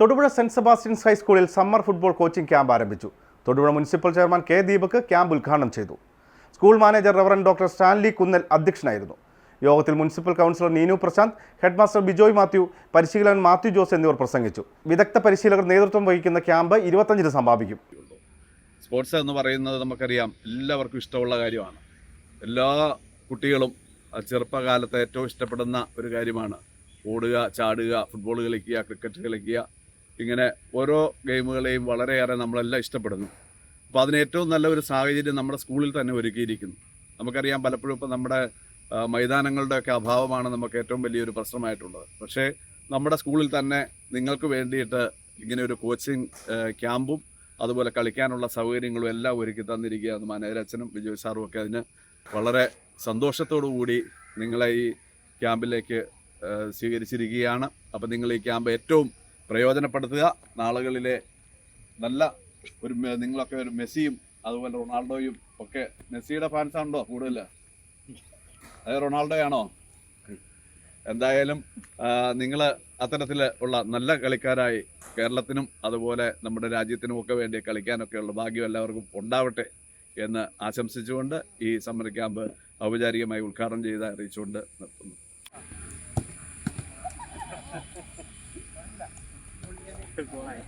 Thodupuzha Saint Sebastian's ഹൈസ്കൂളിൽ summer football coaching camp ആരംഭിച്ചു. Thodupuzha municipal chairman K Deepak camp ഉദ്ഘാടനം ചെയ്തു. School manager reverend doctor Stanley Kunnel അധ്യക്ഷനായിരുന്നു. യോഗത്തിൽ municipal councillor Neenu Prashanth headmaster Bijoy Mathew പരിശീലകൻ Mathew Jose എന്നിവർ പ്രസംഗിച്ചു. വിദഗ്ധ പരിശീലകർ നേതൃത്വം വഹിക്കുന്ന ക്യാമ്പ് ഇരുപത്തഞ്ചിന് സമാപിക്കും. സ്പോർട്സ് എന്ന് പറയുന്നത് നമുക്കറിയാം എല്ലാവർക്കും ഇഷ്ടമുള്ള കാര്യമാണ്. എല്ലാ കുട്ടികളും ചെറുപ്പകാലത്ത് ഏറ്റവും ഇഷ്ടപ്പെടുന്ന ഒരു കാര്യമാണ്. ഓടുക ചാടുക ഫുട്ബോൾ കളിക്കുക ക്രിക്കറ്റ് കളിക്കുക ഇങ്ങനെ ഓരോ ഗെയിമുകളെയും വളരെയേറെ നമ്മളെല്ലാം ഇഷ്ടപ്പെടുന്നു. അപ്പോൾ അതിന് ഏറ്റവും നല്ല ഒരു സാഹചര്യം നമ്മുടെ സ്കൂളിൽ തന്നെ ഒരുക്കിയിരിക്കുന്നു. നമുക്കറിയാം പലപ്പോഴും ഇപ്പോൾ നമ്മുടെ മൈതാനങ്ങളുടെയൊക്കെ അഭാവമാണ് നമുക്ക് ഏറ്റവും വലിയൊരു പ്രശ്നമായിട്ടുള്ളത്. പക്ഷേ നമ്മുടെ സ്കൂളിൽ തന്നെ നിങ്ങൾക്ക് വേണ്ടിയിട്ട് ഇങ്ങനെ ഒരു കോച്ചിങ് ക്യാമ്പും അതുപോലെ കളിക്കാനുള്ള സൗകര്യങ്ങളും എല്ലാം ഒരുക്കി തന്നിരിക്കുകയാണ് മാനേജരച്ഛനും വിജയ് സാറും ഒക്കെ അതിന് വളരെ സന്തോഷത്തോടു കൂടി നിങ്ങളെ ഈ ക്യാമ്പിലേക്ക് സ്വീകരിച്ചിരിക്കുകയാണ്. അപ്പോൾ നിങ്ങൾ ഈ ക്യാമ്പ് ഏറ്റവും പ്രയോജനപ്പെടുത്തുക. നാളുകളിലെ നല്ല ഒരു നിങ്ങളൊക്കെ ഒരു മെസ്സിയും അതുപോലെ റൊണാൾഡോയും ഒക്കെ മെസ്സിയുടെ ഫാൻസ് ആണോ കൂടുതൽ അതെ റൊണാൾഡോയാണോ? എന്തായാലും നിങ്ങൾ അത്തരത്തിൽ ഉള്ള നല്ല കളിക്കാരായി കേരളത്തിനും അതുപോലെ നമ്മുടെ രാജ്യത്തിനും ഒക്കെ വേണ്ടി കളിക്കാനൊക്കെയുള്ള ഭാഗ്യം എല്ലാവർക്കും ഉണ്ടാവട്ടെ എന്ന് ആശംസിച്ചുകൊണ്ട് ഈ സമ്മർ ക്യാമ്പ് ഔപചാരികമായി ഉദ്ഘാടനം ചെയ്ത് അറിയിച്ചുകൊണ്ട് നിർത്തുന്നു. why.